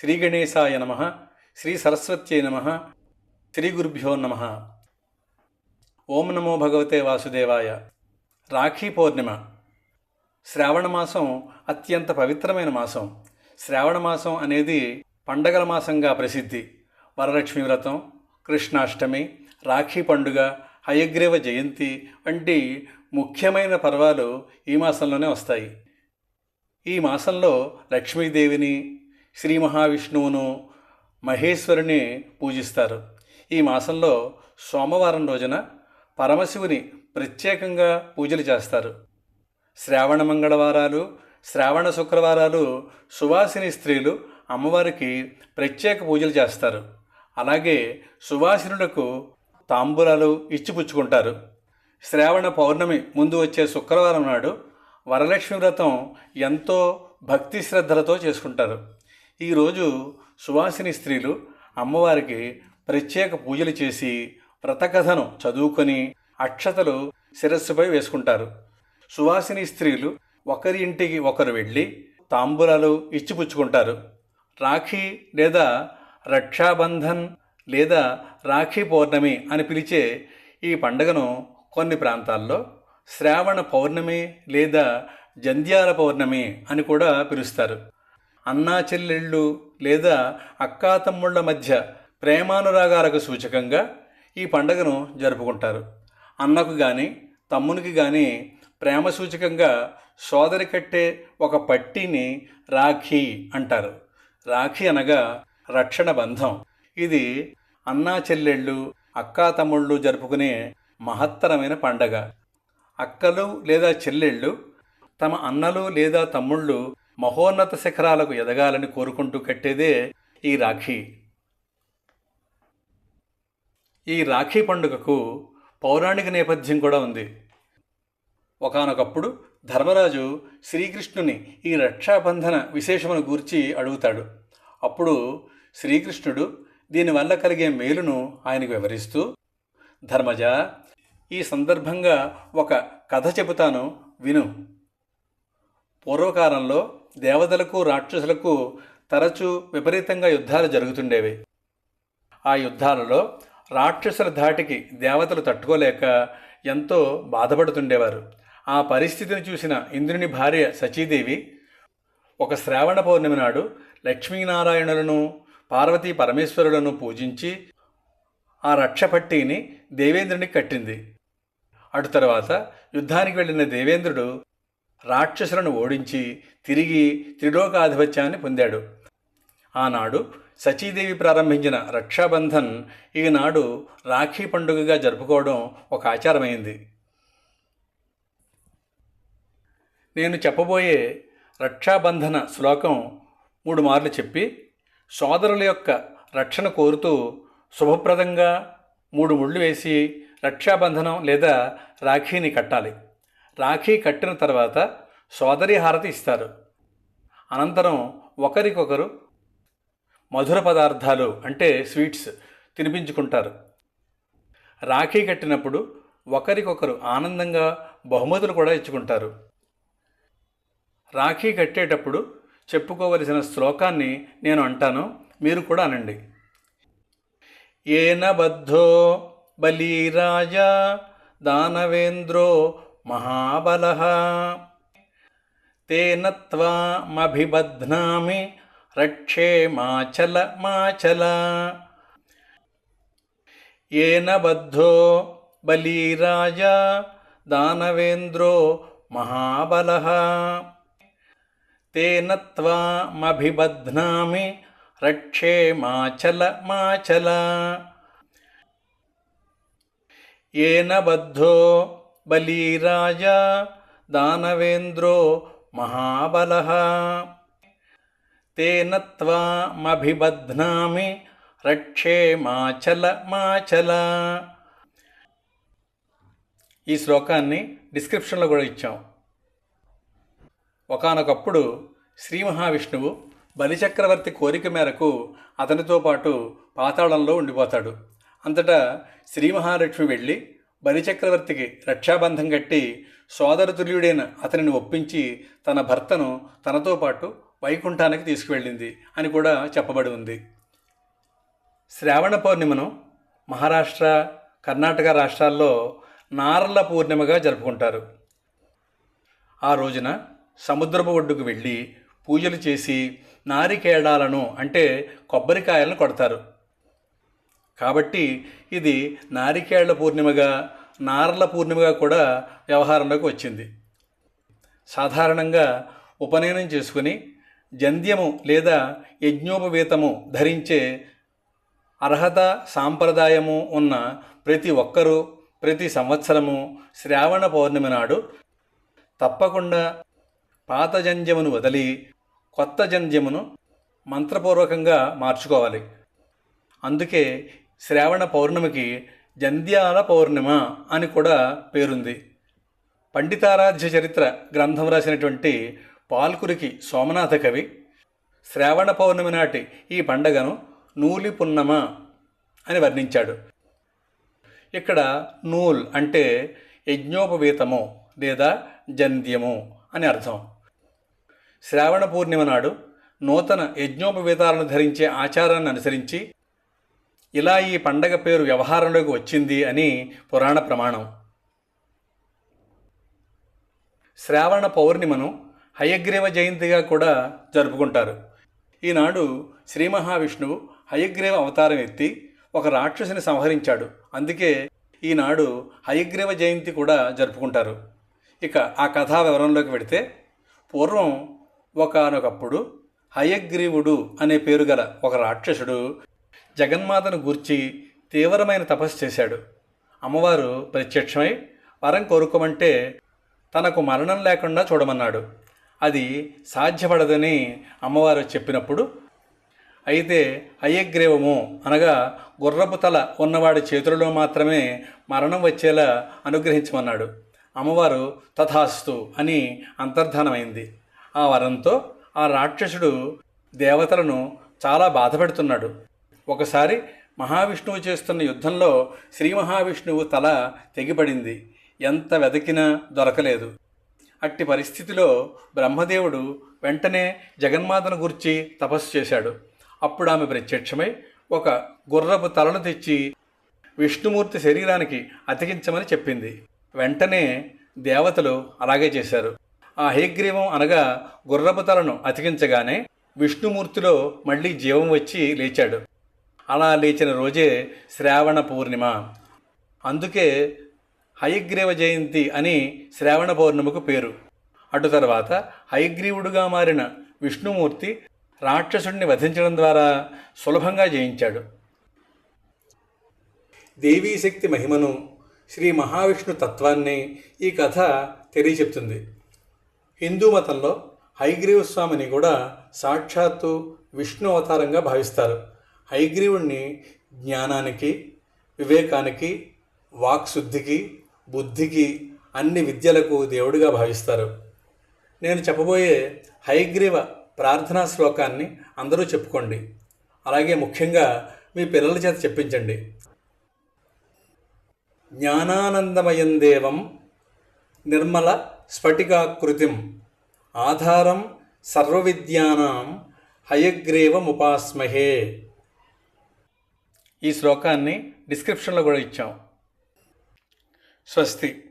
శ్రీ గణేశాయ నమ శ్రీ సరస్వత్యై నమ శ్రీ గురుభ్యో నమ. ఓం నమో భగవతే వాసుదేవాయ. రాఖీ పౌర్ణిమ. శ్రావణ మాసం అత్యంత పవిత్రమైన మాసం. శ్రావణమాసం అనేది పండగల మాసంగా ప్రసిద్ధి. వరలక్ష్మి వ్రతం కృష్ణాష్టమి రాఖీ పండుగ హయగ్రీవ జయంతి వంటి ముఖ్యమైన పర్వాలు ఈ మాసంలోనే వస్తాయి. ఈ మాసంలో లక్ష్మీదేవిని శ్రీ మహావిష్ణువును మహేశ్వరుని పూజిస్తారు. ఈ మాసంలో సోమవారం రోజున పరమశివుని ప్రత్యేకంగా పూజలు చేస్తారు. శ్రావణ మంగళవారాలు శ్రావణ శుక్రవారాలు సువాసిని స్త్రీలు అమ్మవారికి ప్రత్యేక పూజలు చేస్తారు. అలాగే సువాసినులకు తాంబూలాలు ఇచ్చిపుచ్చుకుంటారు. శ్రావణ పౌర్ణమి ముందు వచ్చే శుక్రవారం నాడు వరలక్ష్మి వ్రతం ఎంతో భక్తి శ్రద్ధలతో చేసుకుంటారు. ఈరోజు సువాసిని స్త్రీలు అమ్మవారికి ప్రత్యేక పూజలు చేసి వ్రతకథను చదువుకొని అక్షతలు శిరస్సుపై వేసుకుంటారు. సువాసిని స్త్రీలు ఒకరి ఇంటికి ఒకరు వెళ్ళి తాంబూలాలు ఇచ్చిపుచ్చుకుంటారు. రాఖీ లేదా రక్షాబంధన్ లేదా రాఖీ పౌర్ణమి అని పిలిచే ఈ పండుగను కొన్ని ప్రాంతాల్లో శ్రావణ పౌర్ణమి లేదా జంధ్యాల పౌర్ణమి అని కూడా పిలుస్తారు. అన్నా చెల్లెళ్ళు లేదా అక్కా తమ్ముళ్ళ మధ్య ప్రేమానురాగాలకు సూచకంగా ఈ పండుగను జరుపుకుంటారు. అన్నకు కానీ తమ్మునికి కానీ ప్రేమ సూచకంగా సోదరి కట్టే ఒక పట్టీని రాఖీ అంటారు. రాఖీ అనగా రక్షణ బంధం. ఇది అన్నా చెల్లెళ్ళు అక్కా తమ్ముళ్ళు జరుపుకునే మహత్తరమైన పండగ. అక్కలు లేదా చెల్లెళ్ళు తమ అన్నలు లేదా తమ్ముళ్ళు మహోన్నత శిఖరాలకు ఎదగాలని కోరుకుంటూ కట్టేదే ఈ రాఖీ. ఈ రాఖీ పండుగకు పౌరాణిక నేపథ్యం కూడా ఉంది. ఒకానొకప్పుడు ధర్మరాజు శ్రీకృష్ణుని ఈ రక్షాబంధన విశేషమును గూర్చి అడుగుతాడు. అప్పుడు శ్రీకృష్ణుడు దీనివల్ల కలిగే మేలును ఆయనకు వివరిస్తూ ధర్మజ ఈ సందర్భంగా ఒక కథ చెబుతాను విను. పూర్వకాలంలో దేవతలకు రాక్షసులకు తరచూ విపరీతంగా యుద్ధాలు జరుగుతుండేవి. ఆ యుద్ధాలలో రాక్షసుల ధాటికి దేవతలు తట్టుకోలేక ఎంతో బాధపడుతుండేవారు. ఆ పరిస్థితిని చూసిన ఇంద్రుని భార్య సచీదేవి ఒక శ్రావణ పౌర్ణమి నాడు లక్ష్మీనారాయణులను పార్వతీ పరమేశ్వరులను పూజించి ఆ రక్షపట్టిని దేవేంద్రునికి కట్టింది. అటు తర్వాత యుద్ధానికి వెళ్ళిన దేవేంద్రుడు రాక్షసులను ఓడించి తిరిగి త్రిలోకాధిపత్యాన్ని పొందాడు. ఆనాడు సచీదేవి ప్రారంభించిన రక్షాబంధన్ ఈనాడు రాఖీ పండుగగా జరుపుకోవడం ఒక ఆచారమైంది. నేను చెప్పబోయే రక్షాబంధన శ్లోకం మూడు మార్లు చెప్పి సోదరుల యొక్క రక్షణ కోరుతూ శుభప్రదంగా మూడు ముళ్ళు వేసి రక్షాబంధనం లేదా రాఖీని కట్టాలి. రాఖీ కట్టిన తర్వాత సోదరి హారతి ఇస్తారు. అనంతరం ఒకరికొకరు మధుర పదార్థాలు అంటే స్వీట్స్ తినిపించుకుంటారు. రాఖీ కట్టినప్పుడు ఒకరికొకరు ఆనందంగా బహుమతులు కూడా ఇచ్చుకుంటారు. రాఖీ కట్టేటప్పుడు చెప్పుకోవలసిన శ్లోకాన్ని నేను అంటాను మీరు కూడా అనండి. ఏన బద్ధో బలీరాజా దానవేంద్రో महाबलः। तेन त्वामभिबध्नामि रक्षेमाचलमाचल येन बद्धो बलीराजा दानवेन्द्रो महाबलः। तेन त्वामभिबध्नामि दानवेन्द्रोबलः येन बद्धो బలిరాజా బలీరాజా దానవేంద్రో మహాబల. తేన త్వామభిబధ్నామి రక్షే మాచల మాచల. ఈ శ్లోకాన్ని డిస్క్రిప్షన్లో కూడా ఇచ్చాం. ఒకానొకప్పుడు శ్రీ మహావిష్ణువు బలిచక్రవర్తి కోరిక మేరకు అతనితో పాటు పాతాళంలో ఉండిపోతాడు. అంతటా శ్రీ మహాలక్ష్మి వెళ్ళి బలిచక్రవర్తికి రక్షాబంధం కట్టి సోదరతుల్యుడైన అతనిని ఒప్పించి తన భర్తను తనతో పాటు వైకుంఠానికి తీసుకువెళ్ళింది అని కూడా చెప్పబడి ఉంది. శ్రావణ పౌర్ణిమను మహారాష్ట్ర కర్ణాటక రాష్ట్రాల్లో నారల పూర్ణిమగా జరుపుకుంటారు. ఆ రోజున సముద్రపు ఒడ్డుకు వెళ్ళి పూజలు చేసి నారికేళాలను అంటే కొబ్బరికాయలను కొడతారు. కాబట్టి ఇది నారికేళ్ళ పూర్ణిమగా నారల పూర్ణిమగా కూడా వ్యవహారంలోకి వచ్చింది. సాధారణంగా ఉపనయనం చేసుకుని జంధ్యము లేదా యజ్ఞోపవేతము ధరించే అర్హత సాంప్రదాయము ఉన్న ప్రతి ఒక్కరూ ప్రతి సంవత్సరము శ్రావణ పౌర్ణమి నాడు తప్పకుండా పాత జంధ్యమును వదిలి కొత్త జంధ్యమును మంత్రపూర్వకంగా మార్చుకోవాలి. అందుకే శ్రావణ పౌర్ణమికి జంధ్యాల పౌర్ణిమ అని కూడా పేరుంది. పండితారాధ్య చరిత్ర గ్రంథం రాసినటువంటి పాల్కురికి సోమనాథ కవి శ్రావణ పౌర్ణమి నాటి ఈ పండగను నూలి పున్నమ అని వర్ణించాడు. ఇక్కడ నూల్ అంటే యజ్ఞోపవీతము లేదా జంధ్యము అని అర్థం. శ్రావణ పూర్ణిమ నాడు నూతన యజ్ఞోపవీతాలను ధరించే ఆచారాన్ని అనుసరించి ఇలా ఈ పండగ పేరు వ్యవహారంలోకి వచ్చింది అని పురాణ ప్రమాణం. శ్రావణ పౌర్ణిమను హయగ్రీవ జయంతిగా కూడా జరుపుకుంటారు. ఈనాడు శ్రీ మహావిష్ణువు హయగ్రీవ అవతారం ఎత్తి ఒక రాక్షసుని సంహరించాడు. అందుకే ఈనాడు హయగ్రీవ జయంతి కూడా జరుపుకుంటారు. ఇక ఆ కథా వివరంలోకి వెడితే పూర్వం ఒకనొకప్పుడు హయగ్రీవుడు అనే పేరు గల ఒక రాక్షసుడు జగన్మాతను గూర్చి తీవ్రమైన తపస్సు చేశాడు. అమ్మవారు ప్రత్యక్షమై వరం కోరుకోమంటే తనకు మరణం లేకుండా చూడమన్నాడు. అది సాధ్యపడదని అమ్మవారు చెప్పినప్పుడు అయితే అయ్యగ్రీవము అనగా గుర్రపు తల ఉన్నవాడి చేతులలో మాత్రమే మరణం వచ్చేలా అనుగ్రహించమన్నాడు. అమ్మవారు తథాస్తు అని అంతర్ధానమైంది. ఆ వరంతో ఆ రాక్షసుడు దేవతలను చాలా బాధపెడుతున్నాడు. ఒకసారి మహావిష్ణువు చేస్తున్న యుద్ధంలో శ్రీ మహావిష్ణువు తల తెగిపడింది. ఎంత వెతికినా దొరకలేదు. అట్టి పరిస్థితిలో బ్రహ్మదేవుడు వెంటనే జగన్మాతను గురించి తపస్సు చేశాడు. అప్పుడు ఆమె ప్రత్యక్షమై ఒక గుర్రపు తలను తెచ్చి విష్ణుమూర్తి శరీరానికి అతికించమని చెప్పింది. వెంటనే దేవతలు అలాగే చేశారు. ఆ హేగ్రీవం అనగా గుర్రపు తలను అతికించగానే విష్ణుమూర్తిలో మళ్ళీ జీవం వచ్చి లేచాడు. అలా లేచిన రోజే శ్రావణ పూర్ణిమ. అందుకే హయగ్రీవ జయంతి అని శ్రావణ పౌర్ణమికు పేరు. అటు తర్వాత హయగ్రీవుడుగా మారిన విష్ణుమూర్తి రాక్షసుడిని వధించడం ద్వారా సులభంగా జయించాడు. దేవీ శక్తి మహిమను శ్రీ మహావిష్ణు తత్వాన్ని ఈ కథ తెలియచెప్తుంది. హిందూ మతంలో హైగ్రీవ స్వామిని కూడా సాక్షాత్తు విష్ణు అవతారంగా భావిస్తారు. హైగ్రీవుణ్ణి జ్ఞానానికి వివేకానికి వాక్శుద్ధికి బుద్ధికి అన్ని విద్యలకు దేవుడిగా భావిస్తారు. నేను చెప్పబోయే హైగ్రీవ ప్రార్థనా శ్లోకాన్ని అందరూ చెప్పుకోండి. అలాగే ముఖ్యంగా మీ పిల్లల చేత చెప్పించండి. జ్ఞానానందమయం దేవం నిర్మల స్ఫటికాకృతిం ఆధారం సర్వవిద్యానాం హయగ్రీవముపాస్మహే. ఈ శ్లోకాన్ని డిస్క్రిప్షన్లో కూడా ఇచ్చాం. స్వస్తి.